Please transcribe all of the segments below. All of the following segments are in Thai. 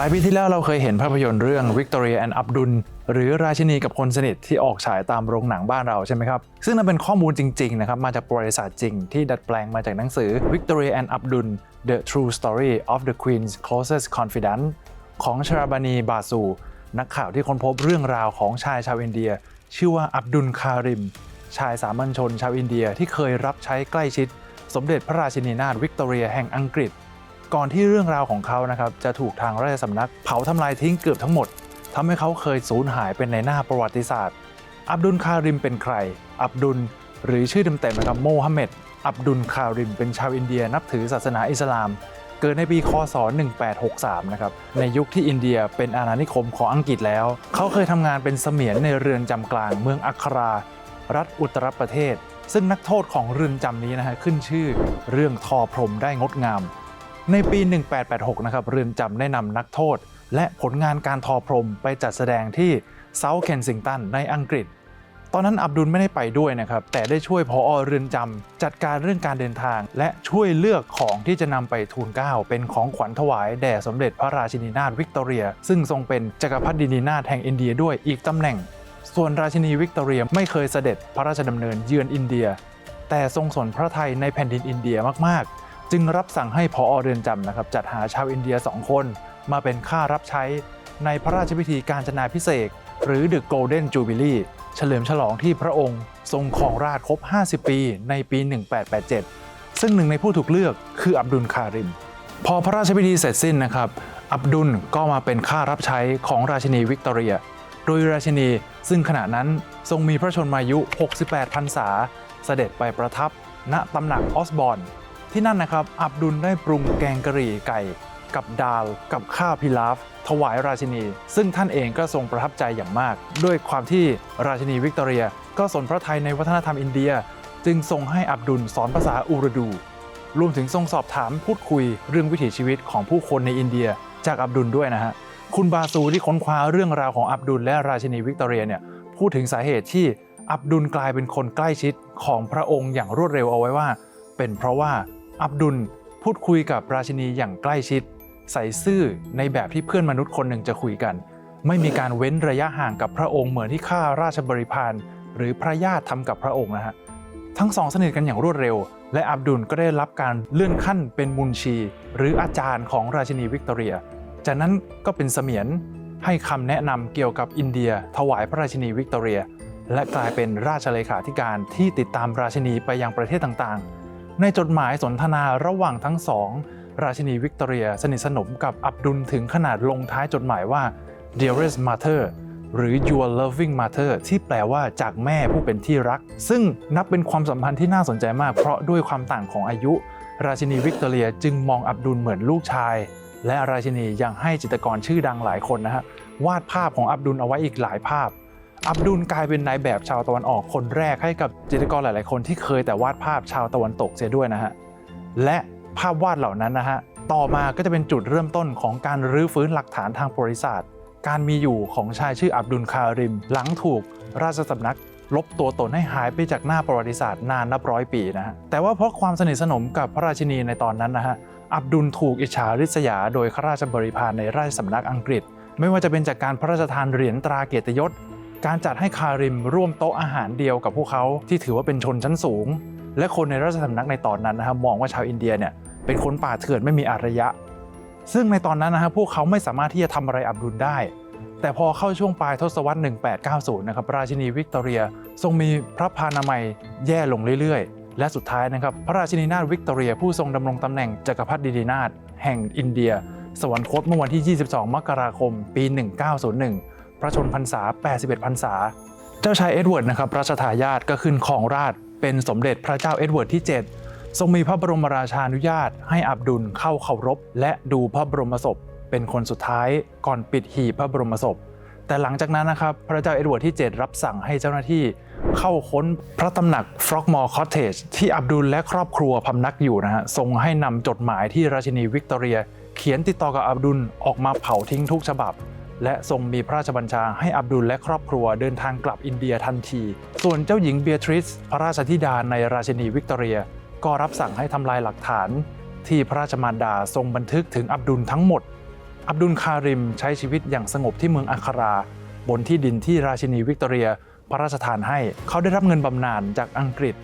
หลายปีที่แล้วเราเคยเห็นภาพยนตร์เรื่อง Victoria and Abdul หรือราชินีกับคนสนิทที่ออกฉายตามโรงหนังบ้านเราใช่ไหมครับ ซึ่งนั่นเป็นข้อมูลจริงๆนะครับมาจากประวัติศาสตร์จริงที่ดัดแปลงมาจากหนังสือ Victoria and Abdul The True Story of the Queen's Closest Confidant ของชราบานีบาซูนักข่าวที่ค้นพบเรื่องราวของชายชาวอินเดีย ชื่อว่าอับดุลคาริม ชายสามัญชนชาวอินเดียที่เคยรับใช้ใกล้ชิด สมเด็จพระราชินีนาถวิกตอเรียแห่งอังกฤษ ก่อนที่เรื่องราวของเขานะครับจะถูกทางราชสำนักเผาทำลายทิ้งเกือบทั้งหมดทำให้เขาเคยสูญหายเป็นในหน้าประวัติศาสตร์ อับดุลคาริมเป็นใคร อับดุล หรือชื่อเต็มๆนะครับโมฮัมเหม็ดอับดุลคาริมเป็นชาวอินเดียนับถือศาสนาอิสลาม เกิดในปีคศ 1863 นะครับ ในยุคที่อินเดียเป็นอาณานิคมของอังกฤษแล้ว เขาเคยทำงานเป็นเสมียนในเรือนจำกลางเมืองอัครา รัฐอุตรประเทศ ซึ่งนักโทษของเรือนจำนี้นะฮะขึ้นชื่อ เรื่องทอพรมได้งดงาม ในปี 1886 นะครับเรือนจำได้นำนักโทษ และผลงานการทอพรมไปจัดแสดงที่เซาท์เคนซิงตันในอังกฤษ ตอนนั้นอับดุลไม่ได้ไปด้วยนะครับ แต่ได้ช่วยพออเรือนจำจัดการเรื่องการเดินทาง และช่วยเลือกของที่จะนำไปทูลเกล้าเป็นของขวัญถวายแด่สมเด็จพระราชินีนาถวิกตอเรีย ซึ่งทรงเป็นจักรพรรดินีนาถแห่งอินเดียด้วยอีกตำแหน่ง ส่วนราชินีวิกตอเรียไม่เคยเสด็จพระราชดำเนินเยือนอินเดีย แต่ทรงสนพระไทยในแผ่นดินอินเดียมากๆ จึงรับสั่งให้พออเรือนจำนะครับจัดหาชาวอินเดียสองคน มาเป็นข้ารับใช้ในพระราชพิธีการจนาพิเศษหรือ The Golden Jubilee เฉลิมฉลองที่พระองค์ทรงครองราชครบ 50 ปีในปี 1887 ซึ่งหนึ่งในผู้ถูกเลือกคืออับดุลคาริม พอพระราชพิธีเสร็จสิ้นนะครับ อับดุลก็มาเป็นข้ารับใช้ของราชินีวิกตอเรีย โดยราชินีซึ่งขณะนั้นทรงมีพระชนมายุ 68 พรรษา เสด็จไปประทับณตำหนักออสบอน ที่นั่นนะครับ อับดุลได้ปรุงแกงกะหรี่ไก่ กับดาล กับข้าวพิลาฟ ถวายราชินี ซึ่งท่านเองก็ทรงประทับใจอย่างมาก ด้วยความที่ราชินีวิกตอเรีย ก็สนพระไทยในวัฒนธรรมอินเดีย จึงทรงให้อับดุลสอนภาษาอูรดู รวมถึงทรงสอบถามพูดคุยเรื่องวิถีชีวิตของผู้คนในอินเดีย จากอับดุลด้วยนะฮะคุณบาซูที่ค้นคว้าเรื่องราวของอับดุลและราชินีวิกตอเรียเนี่ยพูดถึงสาเหตุที่อับดุลกลายเป็นคนใกล้ชิดของพระองค์อย่างรวดเร็วเอาไว้ว่า เป็นเพราะว่า อับดุลพูดคุยกับราชินีอย่างใกล้ชิด ใส่ซื่อในแบบที่เพื่อนมนุษย์คนหนึ่งจะคุยกัน ไม่มีการเว้นระยะห่างกับพระองค์เหมือนที่ข้าราชบริพารหรือพระญาติทำกับพระองค์นะฮะทั้งสองสนิทกันอย่างรวดเร็ว และอับดุลก็ได้รับการเลื่อนขั้นเป็นมุนชี หรืออาจารย์ของราชินีวิกตอเรีย จากนั้นก็เป็นเสมียนให้คำแนะนำเกี่ยวกับอินเดีย ถวายพระราชินีวิกตอเรีย และกลายเป็นราชเลขาธิการที่ติดตามราชินีไปยังประเทศต่างๆ ในจดหมายสนทนาระหว่างทั้งสอง ราชินีวิกตอเรียสนิทสนมกับอับดุลถึงขนาดลงท้ายจดหมายว่า dearest mother หรือ your loving mother ที่แปลว่าจากแม่ผู้เป็นที่รัก ซึ่งนับเป็นความสัมพันธ์ที่น่าสนใจมาก เพราะด้วยความต่างของอายุ ราชินีวิกตอเรียจึงมองอับดุลเหมือนลูกชาย และราชินียังให้จิตรกรชื่อดังหลายคนนะฮะวาดภาพของอับดุลเอาไว้อีกหลายภาพ อับดุลกลายเป็นนายแบบชาวตะวันออกคนแรกให้กับจิตรกรหลาย ๆ คนที่เคยแต่วาดภาพชาวตะวันตกเสียด้วยนะฮะและภาพวาดเหล่านั้นนะฮะต่อมาก็จะเป็นจุดเริ่มต้นของการรื้อฟื้นหลักฐานทางประวัติศาสตร์ การมีอยู่ของชายชื่ออับดุลคาริม หลังถูกราชสำนักลบตัวตนให้หายไปจากหน้าประวัติศาสตร์นานนับร้อยปีนะฮะ แต่ว่าเพราะความสนิทสนมกับพระราชินีในตอนนั้นนะฮะ อับดุลถูกอิจฉาริษยาโดยข้าราชบริพารในราชสำนักอังกฤษ ไม่ว่าจะเป็นจากการพระราชทานเหรียญตราเกียรติยศ การจัดให้คาริมร่วมโต๊ะอาหารเดียวกับพวกเขาที่ถือว่าเป็นชนชั้นสูง และคนในราชสำนักในตอนนั้นนะครับมองว่าชาวอินเดียเนี่ยเป็นคนป่าเถื่อนไม่มีอารยะ ซึ่งในตอนนั้นนะฮะพวกเขาไม่สามารถที่จะทำอะไรอับดุลได้ แต่พอเข้าช่วงปลายทศวรรษ 1890 นะครับราชินีวิกตอเรียทรงมีพระพานามัยแย่ลงเรื่อยๆ และสุดท้ายนะครับพระราชินีนาถวิกตอเรียผู้ทรงดำรงตำแหน่งจักรพรรดินาถแห่งอินเดีย สวรรคตเมื่อวันที่ 22 มกราคม ปี 1901 พระชนพรรษา 81 พรรษา เจ้าชายเอ็ดเวิร์ดนะครับรัชทายาทก็ขึ้นครองราชเป็นสมเด็จพระเจ้าเอ็ดเวิร์ดที่ 7 ทรงมีพระบรมราชานุญาตให้อับดุลเข้าเคารพ และดูพระบรมศพ เป็นคนสุดท้ายก่อนปิดหีบพระบรมศพ แต่หลังจากนั้นนะครับพระเจ้าเอ็ดเวิร์ดที่ 7 รับสั่งให้เจ้าหน้าที่เข้าค้นพระตำหนักฟรอกมอร์คอตเทจที่อับดุลและครอบครัวพำนักอยู่นะฮะทรงให้นำจดหมายที่ราชินีวิกตอเรีย เขียนติดต่อกับอับดุลออกมาเผาทิ้งทุกฉบับ และทรงมีพระราชบัญชาให้อับดุลและครอบครัวเดินทางกลับอินเดียทันที ส่วนเจ้าหญิงเบียทริสพระราชธิดาในราชินีวิกตอเรีย ก็รับสั่งให้ทำลายหลักฐาน ที่พระราชมารดาทรงบันทึกถึงอับดุลทั้งหมด อับดุลคาริมใช้ชีวิตอย่างสงบที่เมืองอัครา บนที่ดินที่ราชินีวิกตอเรีย พระราชทานให้เขาได้รับเงินบำนาญจากอังกฤษ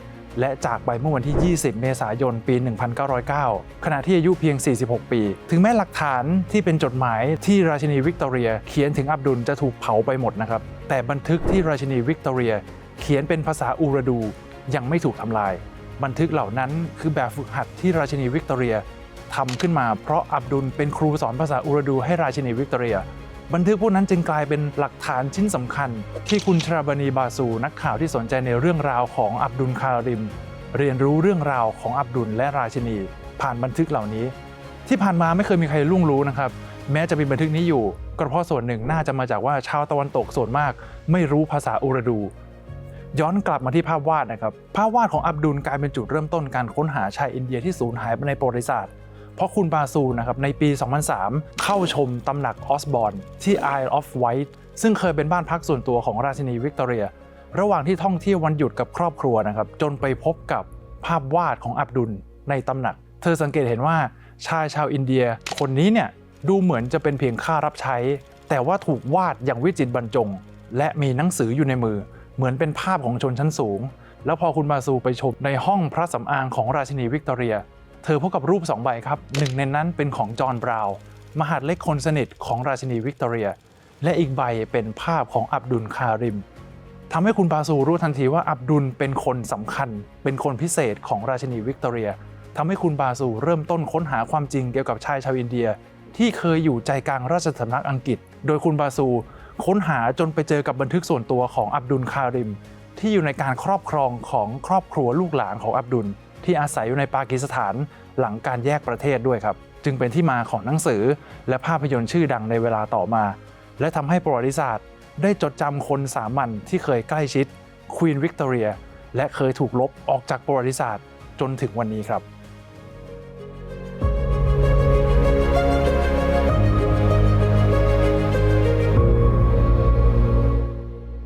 และจากไปเมื่อวันที่ 20 เมษายน ปี 1909 ขณะที่อายุเพียง 46 ปี ถึงแม้หลักฐานที่เป็นจดหมายที่ราชินีวิกตอเรีย เขียนถึงอับดุลจะถูกเผาไปหมดนะครับ แต่บันทึกที่ราชินีวิกตอเรีย เขียนเป็นภาษาอูรดูยังไม่ถูกทำลาย บันทึกเหล่านั้นคือแบบฝึกหัดที่ราชินีวิกตอเรียทำขึ้นมาเพราะอับดุลเป็นครูสอนภาษาอูรดูให้ราชินีวิกตอเรีย บันทึกพวกนั้นจึงกลายเป็นหลักฐานชิ้นสำคัญ ที่คุณชราบานีบาซูนักข่าวที่สนใจในเรื่องราวของอับดุลคาริม เรียนรู้เรื่องราวของอับดุลและราชินี ผ่านบันทึกเหล่านี้ ที่ผ่านมาไม่เคยมีใครล่วงรู้นะครับ แม้จะมีบันทึกนี้อยู่ก็เพราะส่วนหนึ่งน่าจะมาจากว่าชาวตะวันตกส่วนมาก ไม่รู้ภาษาอูรดู ย้อนกลับมาที่ภาพวาดนะครับภาพวาดของอับดุลกลายเป็นจุดเริ่มต้นการค้นหาชายอินเดียที่สูญหายไปในประวัติศาสตร์ เพราะคุณบาซูนะครับในปี 2003 เข้าชมตำหนักออสบอนที่ Isle of Wight ซึ่งเคยเป็นบ้านพักส่วนตัวของราชินีวิกตอเรีย ระหว่างที่ท่องเที่ยววันหยุดกับครอบครัวนะครับจนไปพบกับภาพวาดของอับดุลในตำหนัก เธอสังเกตเห็นว่าชายชาวอินเดีย คนนี้เนี่ยดูเหมือนจะเป็นเพียงข้ารับใช้ แต่ว่าถูกวาดอย่างวิจิตรบรรจง และมีหนังสืออยู่ในมือ เหมือนเป็นภาพของชนชั้นสูง แล้วพอคุณบาซูไปชมในห้องพระสำอางของราชินีวิกตอเรีย เธอพบกับรูปสองใบครับหนึ่งในนั้นเป็นของจอห์นบราวน์มหาดเล็กคนสนิทของราชินีวิกตอเรีย และอีกใบเป็นภาพของอับดุลคาริมทำให้คุณบาซูรู้ทันทีว่าอับดุลเป็นคนสำคัญ เป็นคนพิเศษของราชินีวิกตอเรียทำให้คุณบาซูเริ่มต้นค้นหาความจริงเกี่ยวกับชายชาวอินเดีย ที่เคยอยู่ใจกลางราชสำนักอังกฤษ โดยคุณบาซูค้นหาจนไปเจอกับบันทึกส่วนตัวของอับดุลคาริม ที่อยู่ในการครอบครองของครอบครัวลูกหลานของอับดุล ที่อาศัยอยู่ในปากีสถานหลังการแยกประเทศด้วยครับ จึงเป็นที่มาของหนังสือ และภาพยนตร์ชื่อดังในเวลาต่อมา และทำให้ประวัติศาสตร์ ได้จดจำคนสามัญที่เคยใกล้ชิดควีนวิกตอเรียและเคยถูกลบออกจากประวัติศาสตร์จนถึงวันนี้ครับ